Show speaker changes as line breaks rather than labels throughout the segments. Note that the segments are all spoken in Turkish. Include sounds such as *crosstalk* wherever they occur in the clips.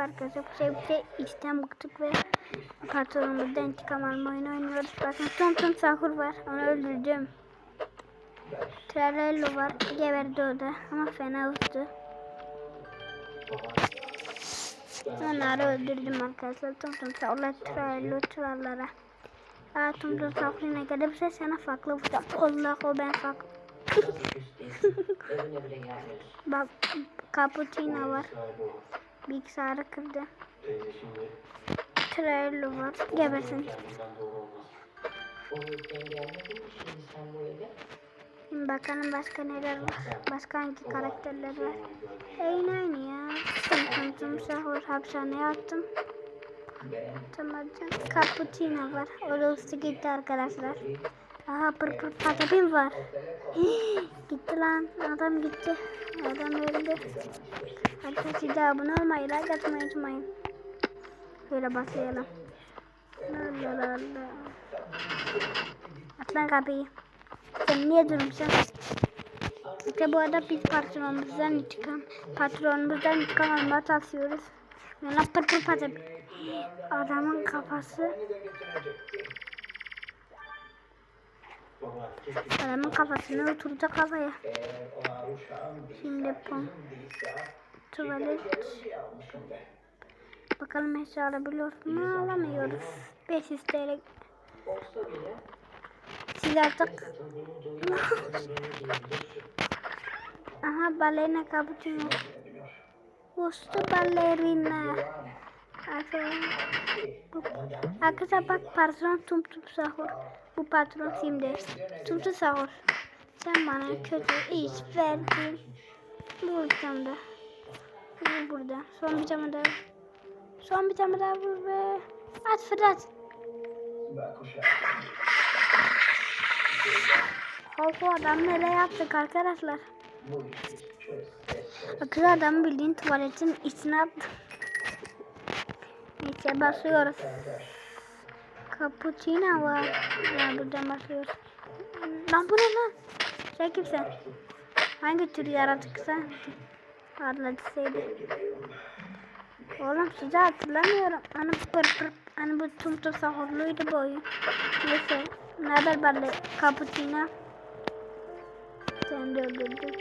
Merhaba arkadaşlar. Bu sebeple işten bıktık ve patronumuzdan intikam alma oyunu oynuyoruz. Bakın Tom Tom Sahur var. Onu öldürdüm. Tralello var. Geberdi o da. Ama fena uçtu. Onları öldürdüm arkadaşlar. Tom Tom Sahur'la Tralello Trallara. Aa Tom Tom Sahur yine gelirse sana farklı vuracağım. Allah o ben farklı. Bak Cappuccino var. Bilgisayarı kırdı. Trello var. Gebersin. Bakalım başka neler var. Başka hangi karakterler var. Aynı aynı ya. Tım tım tım sahur hapishaneye attım. Tamam. Cappuccino var. O da usta gitti arkadaşlar. Aha pır pır patapim var. Hii, *gasps* gitti lan. Adam gitti. Adam öldü. Arkadaşlar siz de abone olmayı, like atmayı unutmayın. Şöyle başlayalım. La la la la. Kapıyı. Sen niye durmuşsun? İşte bu arada biz patronumuzdan intikam, patronumuzdan intikam almaya çalışıyoruz. Yana pır pır patır. Adamın kafası, adamın kafasını oturdu kafaya. Şimdi bu tuvalet. Bakalım eşya alabiliyor mu? Alamıyoruz. 500 TL. Siz artık *laughs* Aha ballerina cappuccino. Gusto ballerina. Arkadaşlar bak patron tum tum sahur. Bu patron şimdi. Tum tum sahur. Sen bana kötü iş verdin. Buradan da. Bu burada. Son bir tane daha. Son bir tane daha vur be. At Fırat. Hopu adam neler yaptık arkadaşlar. Bakın adam bildiğin tuvaletin içine attı. Neyse basıyoruz. Cappuccino var. Ya buradan basıyoruz. Lan bu ne lan? Sen? Hangi tür yaratıksa? Hatırlatısıydı. Oğlum sizi hatırlamıyorum. Hani pır pır. Hani bu tum tum sahurluydu bu oyun. Neyse. Ne haber balı? Cappuccino. Sen de öldürdün.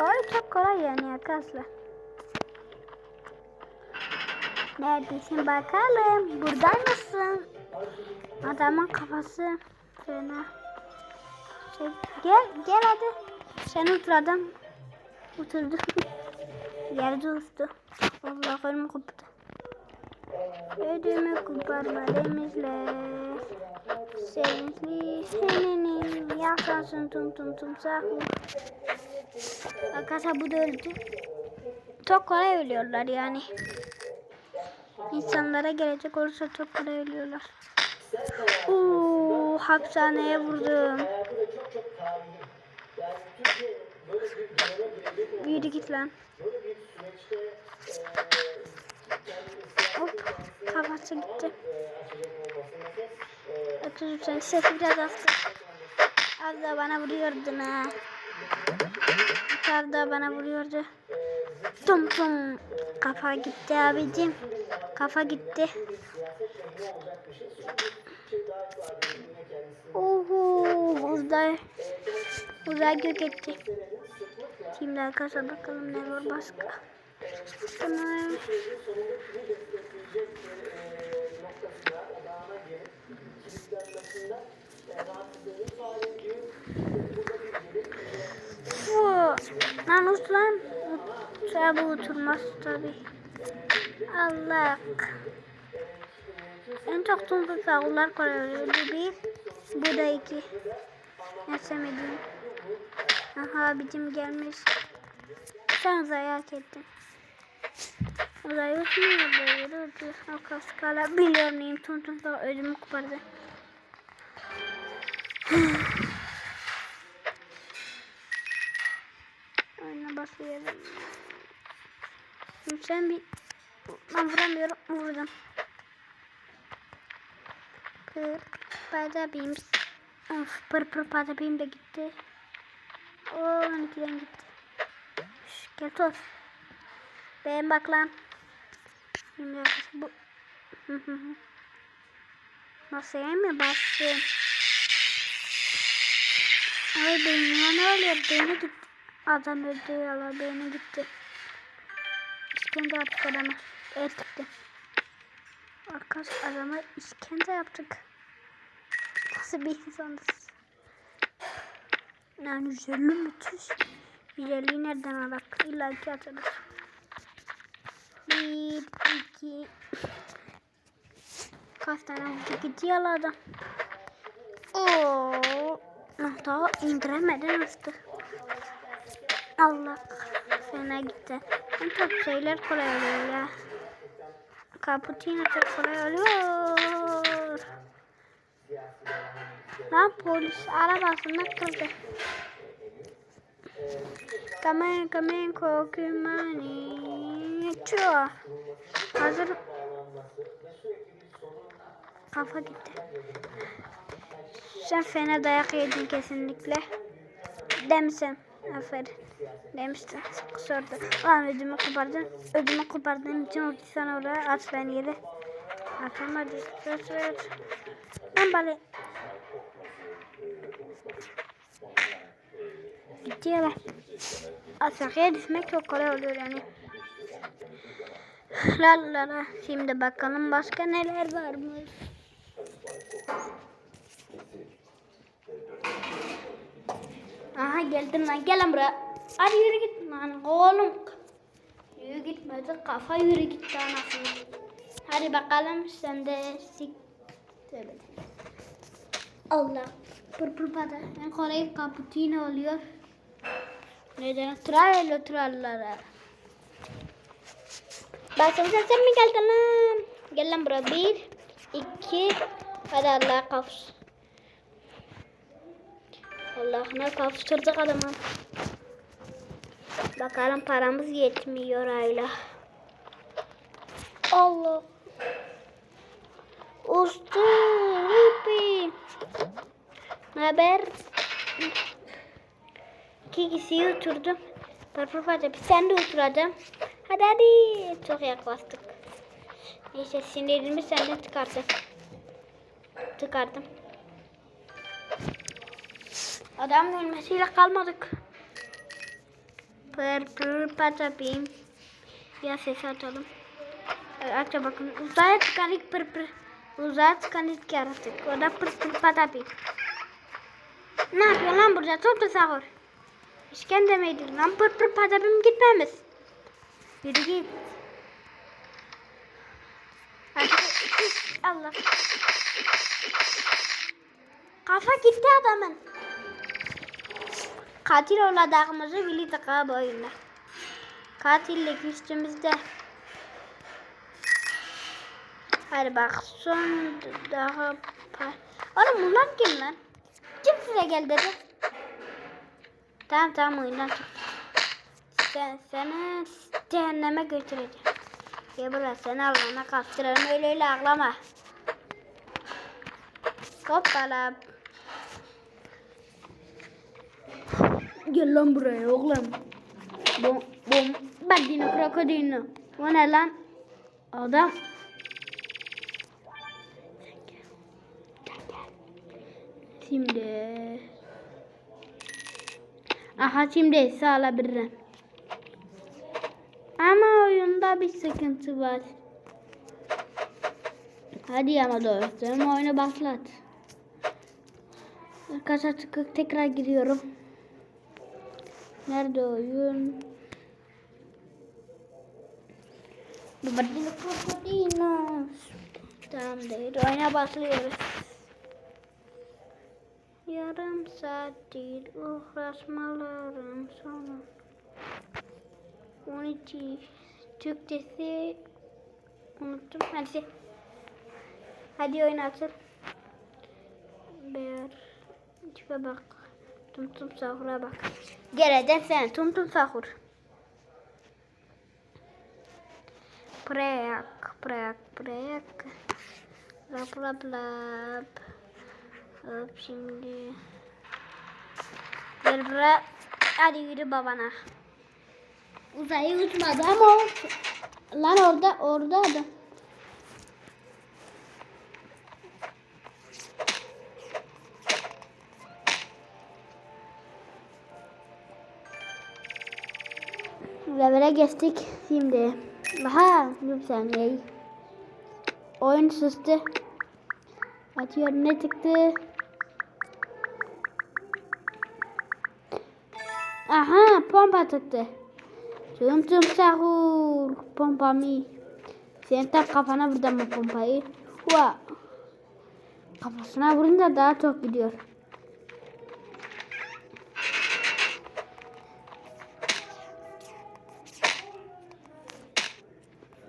Ay çok kolay yani arkadaşlar. Neredesin bakalım? Burada mısın? Adamın kafası fena. Şey, gel gel hadi. Sen otur adam. Oturdu. *laughs* Yerde uçtu. Allah ölümü koptu. Ödümü koparma demişler. Sevinçli senenin yaşasın tum tum tum sahur. Arkadaşlar bu da öldü. Çok kolay ölüyorlar yani. İnsanlara gelecek olursa çok kolay ölüyorlar. Uuu hapishaneye vurdum. Yürü git lan. Hop kafası gitti. Arkadaşlar sesi biraz astı. Az da bana vuruyordun ha. Yukarıda bana vuruyordu. Tum tum. Kafa gitti abicim. Kafa gitti. Oho uzay. Uzay gök etti. Şimdi arkadaşlar bakalım ne var başka. Bu lan uslan tabi oturmaz tabi. Allah. En çok tuzlu sağlar koyuyor. Bu bir, bu da iki. Ne sevmediğim. Aha abicim gelmiş. Sen uzayı hak ettin. Uzay uçmuyor böyle. O kaskala biliyor muyum? Tun tun da ödümü kopardı. *sighs* Oyuna basıyorum. Sen bir... Ben vuramıyorum. Vurdum. Pır pada bims. Of pır pır pada bim de gitti. O 12'den gitti. Şş, gel toz. Ben bak lan. Şimdi bu. Masaya mı bastım? Ay benim ya ne oluyor? Beyni gitti. Adam öldü ya beyni gitti. İşkence yaptık adama. Evet gitti. Arkadaş adama işkence yaptık. Nasıl bir insanız? Yani güzelliği müthiş. Güzelliği nereden alak? İlla ki atarız. Bir, iki... Kaç tane vurdu gidiyor adam. Oo, daha indiremeden açtı. Allah fena gitti. En çok şeyler kolay oluyor ya. Cappuccino çok kolay oluyor. Lan polis arabasını kırdı. Kamen kamen kokumani. Çuo. Hazır. Kafa gitti. Sen fena dayak yedin kesinlikle. Demişsin. Aferin. Demiştin. Sordu. Lan ödümü kopardın. Ödümü kopardığın için orada sana oraya at ben yere. Atamadı. Söz Ben bari. Ya Aşağıya düşmek çok kolay oluyor yani. La la la. Şimdi bakalım başka neler varmış. Aha geldim lan. Gel lan buraya. Hadi yürü git lan oğlum. Yürü gitmedi. Kafa yürü gitti anasını. Hadi bakalım sen de sik. Tövbe. Allah. Pırpır pada. En kolay cappuccino oluyor. Neden? Tralala tralala. Basın sen sen mi geldin lan? Gel lan buraya. Bir, iki. Hadi Allah'a kavus. Allah'ına kavuşturduk adamı. Bakalım paramız yetmiyor ayla. Allah. Usta Rupi. Ne haber? İki kişiyi oturdum. Parfüm bir sen de oturacaksın. Hadi hadi. Çok yaklaştık. Neyse sinirimi senden çıkarttım. Çıkardım. Adam ölmesiyle kalmadık. Pır pır patapim. Ya ses atalım. Aç bakın. Uzaya çıkan ilk pır Uzaya çıkan ilk yaratık. O da pır pır patapim. Ne yapıyorsun lan burada? Topla sahur. İşkence mi ediyorsun lan? Pır pır patapim gitmemiz. Yürü git. Allah. Kafa gitti adamın. Katil olacağımızı bildik abi oyunda. Katillik üstümüzde. Hadi bak son daha Oğlum bunlar kim lan? Kim size gel dedi? Tamam tamam oyundan çık. Sen, seni cehenneme götüreceğim. Gel buraya seni Allah'ına kaptırırım öyle öyle ağlama. Hoppala. Gel lan buraya oğlum. Bom, bom, badino krokodino. Bu ne lan? Adam. Şimdi. Aha şimdi sağlayabilirim. Ama oyunda bir sıkıntı var. Hadi ama dostum oyunu başlat. Arkadaşlar tıkık tekrar giriyorum. Nerede oyun? Crocodinos. Tamamdır. Oyuna başlıyoruz. Yarım saattir uğraşmalarım sonu. 12 Türkçesi unuttum. Hadi. Hadi oyun açıl. Bir tipe bak. Tum tum sahura bak. Geleceksin sen tum tum sahur. Preyak, preyak, preyak. Lap lap lap. Hop şimdi. Gel buraya. Hadi yürü babana. Uzayı uçmadı ama. Lan orada orada adam. Levele geçtik şimdi. Aha bir saniye. Oyun sustu. Atıyorum ne çıktı? Aha pompa çıktı. Tüm tüm sahur. Pompa mi? Sen tak kafana vurdun mu pompayı? Vah. Kafasına vurunca daha çok gidiyor.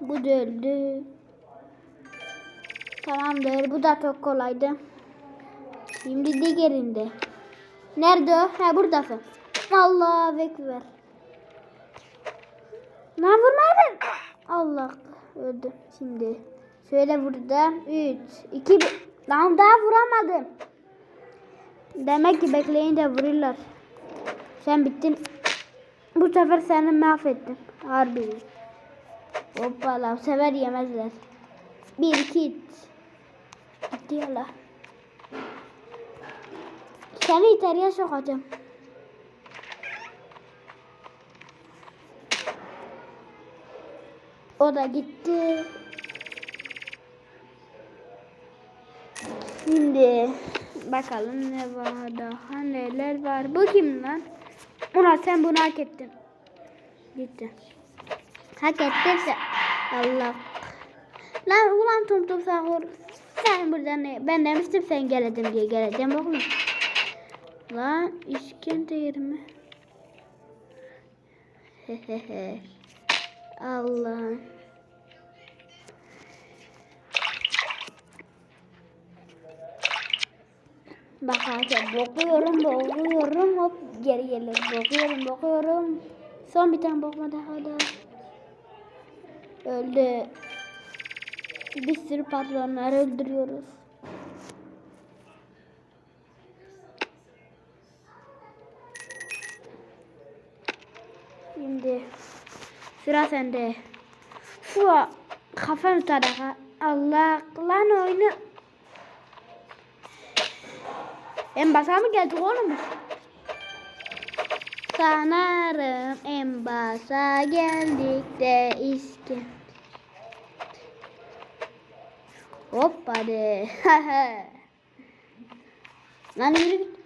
Bu da öldü. Tamamdır. Bu da çok kolaydı. Şimdi diğerinde. Nerede? Ha buradasın. Allah ekber. Lan vurmaydın. Allah öldü. Şimdi şöyle burada 3 2 1 Lan daha vuramadım. Demek ki bekleyince vururlar. Sen bittin. Bu sefer seni mahvettim. Harbi. Hoppala bu sefer yemezler. Bir iki üç. Gitti yala. Seni içeriye sokacağım. O da gitti. Şimdi bakalım ne var daha neler var. Bu kim lan? Ulan sen bunu hak ettin. Gitti. Hak ettin sen. Allah. Lan ulan tum tum sahur. Sen burada ne? Ben demiştim sen geleceksin diye geleceğim oğlum. Lan işkence yerime. Hehehe. Allah. Bak arkadaşlar bokuyorum bokuyorum hop geri geliyorum bokuyorum bokuyorum. Son bir tane bokma daha da. Öldü. Bir sürü patronları öldürüyoruz. Şimdi sıra sende. Fua kafan tarafa. Allah lan oyunu. En başa mı geldik oğlum? Sanırım en başa geldik de iske. Hoppa de. *laughs* Lan yürü git.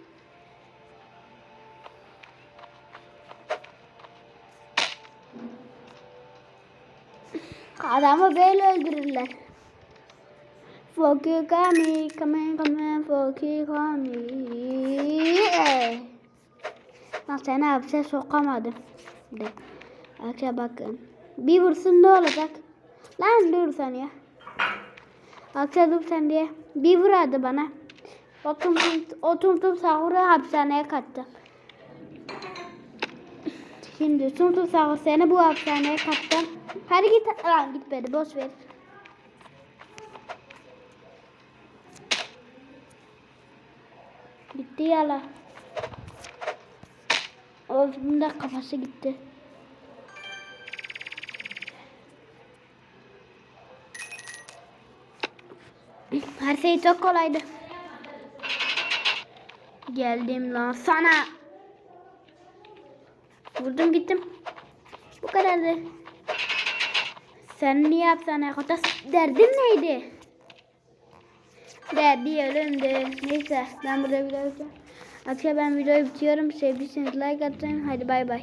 Adamı böyle öldürürler. Foki kami, kami kami, foki kami. Lan seni hapse sokamadım. De. Arkadaşlar bakın. Bir vursun ne olacak? Lan dur sen ya. Arkadaşlar dur sen diye. Bir vur hadi bana. O tum tum, o tum tum sahuru hapishaneye kattı. Şimdi tum tum sahur seni bu hapishaneye kattım. Hadi git. Lan gitmedi boş ver. Gitti yala. Onun da kafası gitti. Her şey çok kolaydı. Geldim lan sana. Vurdum gittim. Bu kadardı. Sen niye hapishaneye kadar derdin neydi? Derdi ölümdü. Neyse ben burada video bitireceğim. Akşam ben videoyu bitiriyorum. Sevdiyseniz like atın. Hadi bay bay.